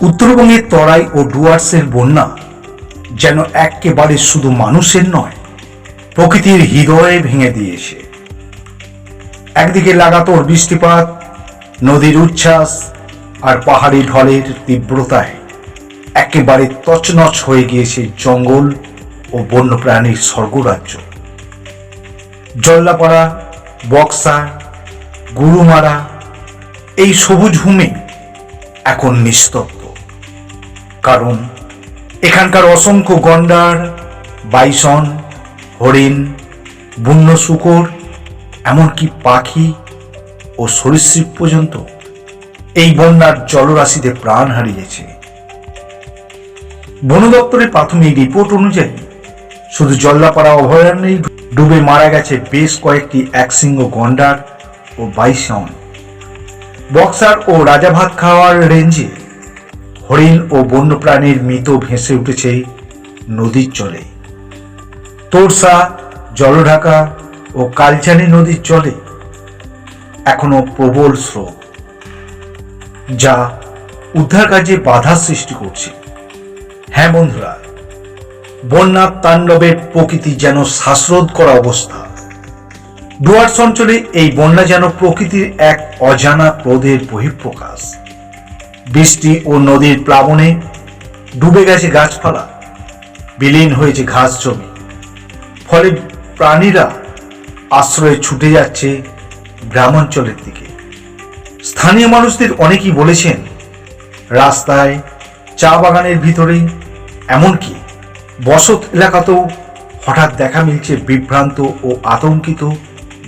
উত্তরবঙ্গের তরাই ও ডুয়ার্সের বন্যা যেন একেবারে শুধু মানুষের নয়, প্রকৃতির হৃদয়ে ভেঙে দিয়েছে। একদিকে লাগাতর বৃষ্টিপাত, নদীর উচ্ছ্বাস আর পাহাড়ি ঢলের তীব্রতায় একেবারে তছনছ হয়ে গিয়েছে জঙ্গল ও বন্যপ্রাণীর স্বর্গরাজ্য। জল্লাপাড়া, বক্সা, গুরুমারা এই সবুজ ভূমি এখন নিস্তব্ধ। কারণ এখানকার অসংখ্য গন্ডার, বাইসন, হরিণ বন্য শুকর, এমনকি পাখি ও সরীসৃপ পর্যন্ত এই বন্যার জলরাশিতে প্রাণ হারিয়েছে। বন দপ্তরের প্রাথমিক রিপোর্ট অনুযায়ী শুধু জল্লাপাড়া অভয়ারণ্যেই ডুবে মারা গেছে বেশ কয়েকটি একশৃঙ্গ গন্ডার ও বাইসন। বক্সার ও রাজাভাত খাওয়ার রেঞ্জে হরিণ ও বন্যপ্রাণীর মৃত ভেসে উঠেছে নদীর জলে। তোরসা, জলঢাকা ও কালচানি নদীর জলে এখনও প্রবল স্রোত, যা উদ্ধার কাজে বাধা সৃষ্টি করছে। হ্যাঁ বন্ধুরা, বন্যার তাণ্ডবের প্রকৃতি যেন শ্বাসরোধ করা অবস্থা। ডুয়ার্স অঞ্চলে এই বন্যা যেন প্রকৃতির এক অজানা ক্রোধের বহিঃপ্রকাশ। বৃষ্টি ও নদীর প্লাবনে ডুবে গেছে গাছপালা। বিলীন হয়েছে ঘাস জমি। ফলে প্রাণীরা আশ্রয়ে ছুটে যাচ্ছে গ্রামাঞ্চলের দিকে। স্থানীয় মানুষদের অনেকেই বলেছেন, রাস্তায় চা বাগানের ভিতরে, এমনকি বসত এলাকাতেও হঠাৎ দেখা মিলছে বিভ্রান্ত ও আতঙ্কিত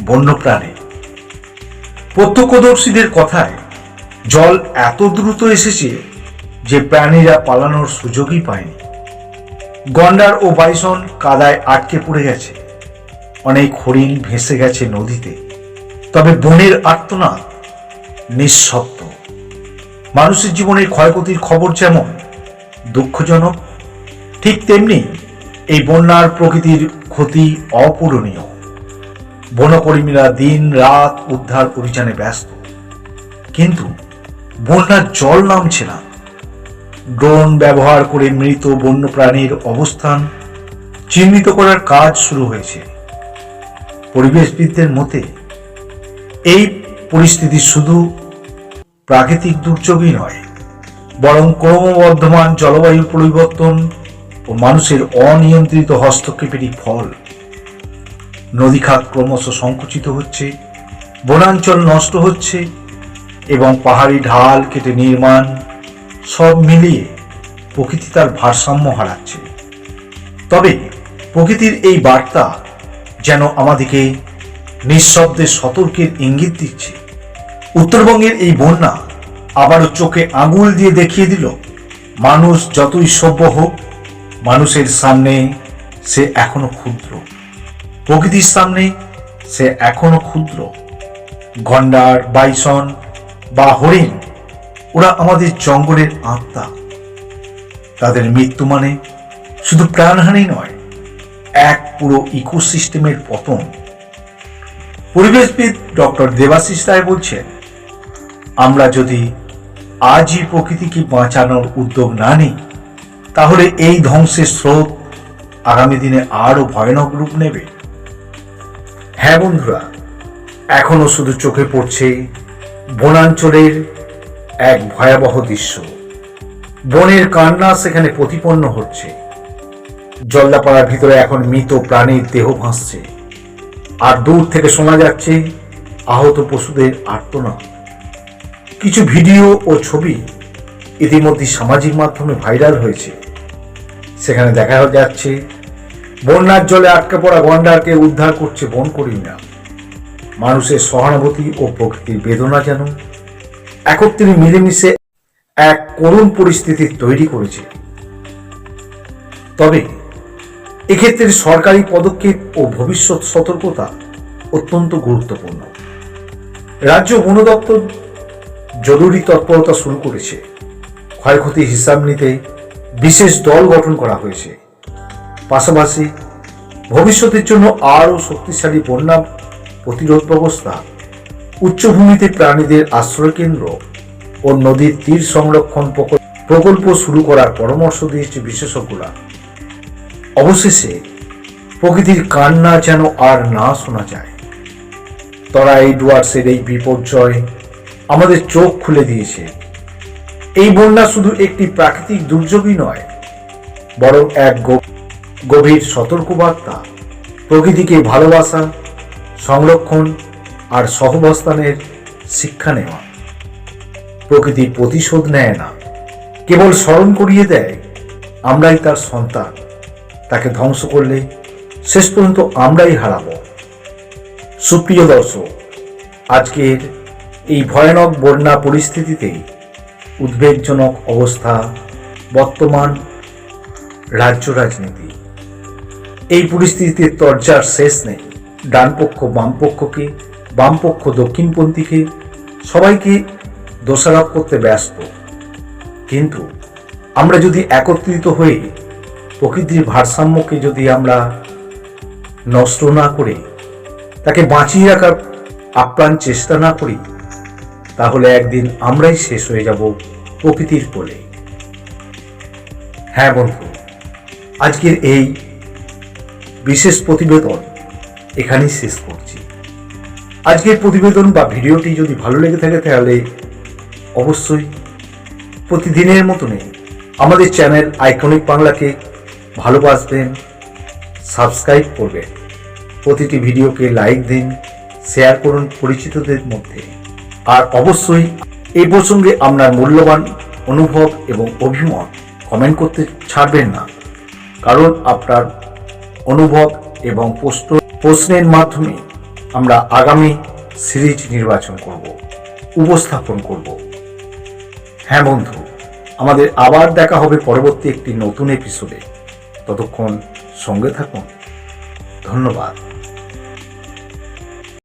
বন্যপ্রাণী। প্রত্যক্ষদর্শীদের কথায় জল এত দ্রুত এসেছে যে প্রাণীরা পালানোর সুযোগই পায়নি। গন্ডার ও বাইসন কাদায় আটকে পড়ে গেছে। অনেক হরিণ ভেসে গেছে নদীতে। তবে বনের আর্তনাদ নিঃশব্দ। মানুষের জীবনের ক্ষয়ক্ষতির খবর যেমন দুঃখজনক, ঠিক তেমনি এই বন্যার প্রকৃতির ক্ষতি অপূরণীয়। বনকর্মীরা দিন রাত উদ্ধার অভিযানে ব্যস্ত। কিন্তু বন্যার জল নামছে না। ড্রোন ব্যবহার করে মৃত বন্যপ্রাণীর অবস্থান চিহ্নিত করার কাজ শুরু হয়েছে। পরিবেশবিদদের মতে, এই পরিস্থিতি শুধু প্রাকৃতিক দুর্যোগই নয়, বরং ক্রমবর্ধমান জলবায়ু পরিবর্তন ও মানুষের অনিয়ন্ত্রিত হস্তক্ষেপেরই ফল। নদীখাত ক্রমশ সংকুচিত হচ্ছে, বনাঞ্চল নষ্ট হচ্ছে এবং পাহাড়ি ঢাল কেটে নির্মাণ, সব মিলিয়ে প্রকৃতি তার ভারসাম্য হারাচ্ছে। তবে প্রকৃতির এই বার্তা যেন আমাদেরকে নিঃশব্দে সতর্কের ইঙ্গিত দিচ্ছে। উত্তরবঙ্গের এই বন্যা আবারও চোখে আঙুল দিয়ে দেখিয়ে দিল, মানুষ যতই সভ্য হোক, মানুষের সামনে সে এখনও ক্ষুদ্র। প্রকৃতির সামনে সে এখনও ক্ষুদ্র। গন্ডার, বাইসন বা হরিণ, ওরা আমাদের জঙ্গলের আত্মা। তাদের মৃত্যু মানে শুধু প্রাণহানি নয়, এক পুরো ইকোসিস্টেমের পতন। পরিবেশবিদ ডক্টর দেবাশিস রায় বলছেন, আমরা যদি আজই প্রকৃতিকে বাঁচানোর উদ্যোগ না নিই, তাহলে এই ধ্বংসের স্রোত আগামী দিনে আরও ভয়ানক রূপ নেবে। হ্যাঁ বন্ধুরা, এখনও শুধু চোখে পড়ছে বনাঞ্চলের এক ভয়াবহ দৃশ্য। বনের কান্না সেখানে প্রতিপন্ন হচ্ছে। জল্লাপাড়ার ভিতরে এখন মৃত প্রাণীর দেহ ভাসছে। আর দূর থেকে শোনা যাচ্ছে আহত পশুদের আর্তনা কিছু ভিডিও ও ছবি ইতিমধ্যে সামাজিক মাধ্যমে ভাইরাল হয়েছে। সেখানে দেখা যাচ্ছে, বন্যার জলে আটকে পড়া গন্ডারকে উদ্ধার করছে বন কর্মীরা মানুষের সহানুভূতি ও প্রকৃতির বেদনা যেন একত্রে মিলেমিশে এক করুণ পরিস্থিতি তৈরি করেছে। তবে এক্ষেত্রে সরকারি পদক্ষেপ ও ভবিষ্যৎ সতর্কতা অত্যন্ত গুরুত্বপূর্ণ। রাজ্য বন দপ্তর জরুরি তৎপরতা শুরু করেছে। ক্ষয়ক্ষতির হিসাব নিতে বিশেষ দল গঠন করা হয়েছে। পাশাপাশি ভবিষ্যতের জন্য আরও শক্তিশালী বন্যা প্রতিরোধ ব্যবস্থা, উচ্চভূমিতে প্রাণীদের আশ্রয় কেন্দ্র ও নদীর তীর সংরক্ষণ প্রকল্প শুরু করার পরামর্শ দিয়েছে বিশেষজ্ঞরা। অবশেষে প্রকৃতির কান্না যেন আর না শোনা যায়। তরা এই ডুয়ার্সের এই বিপর্যয় আমাদের চোখ খুলে দিয়েছে। এই বন্যা শুধু একটি প্রাকৃতিক দুর্যোগই নয়, বরং এক গভীর সতর্কবার্তা প্রকৃতিকে ভালোবাসা সংরক্ষণ আর সহবস্থানের শিক্ষা নেওয়া। প্রকৃতি প্রতিশোধ নেয় না। কেবল স্মরণ করিয়ে দেয়, আমরাই তার সন্তান। তাকে ধ্বংস করলে শেষ পর্যন্ত আমরাই হারাবো। সুপ্রিয় দর্শক, আজকের এই ভয়ানক বন্যা পরিস্থিতিতেই উদ্বেগজনক অবস্থা বর্তমান রাজ্য রাজনীতি। এই পরিস্থিতিতে তরজার শেষ নেই। ডানপক্ষ, বামপক্ষকে, বামপক্ষ, দক্ষিণপন্থীকে সবাইকে দোষারোপ করতে ব্যস্ত। কিন্তু আমরা যদি একত্রিত হয়ে প্রকৃতির ভারসাম্যকে যদি আমরা নষ্ট না করে, তাকে বাঁচিয়ে রাখার আপ্রাণ চেষ্টা না করি, তাহলে একদিন আমরাই শেষ হয়ে যাব প্রকৃতির কোলে। হ্যাঁ বন্ধু, আজকের এই বিশেষ প্রতিবেদন এখানেই শেষ করছি। আজকের প্রতিবেদন বা ভিডিওটি যদি ভালো লেগে থাকে তাহলে অবশ্যই প্রতিদিনের মতনই আমাদের চ্যানেল আইকনিক বাংলাকে ভালোবাসবেন সাবস্ক্রাইব করবেন। প্রতিটি ভিডিওকে লাইক দিন, শেয়ার করুন পরিচিতদের মধ্যে। আর অবশ্যই এই প্রসঙ্গে আপনার মূল্যবান অনুভব এবং অভিমত কমেন্ট করতে ছাড়বেন না। কারণ আপনার অনুভব এবং প্রশ্ন প্রশ্নের মাধ্যমে আমরা আগামী সিরিজ নির্বাচন করব, উপস্থাপন করব। হ্যাঁ বন্ধু, আমাদের আবার দেখা হবে পরবর্তী একটি নতুন এপিসোডে ততক্ষণ সঙ্গে থাকুন। ধন্যবাদ।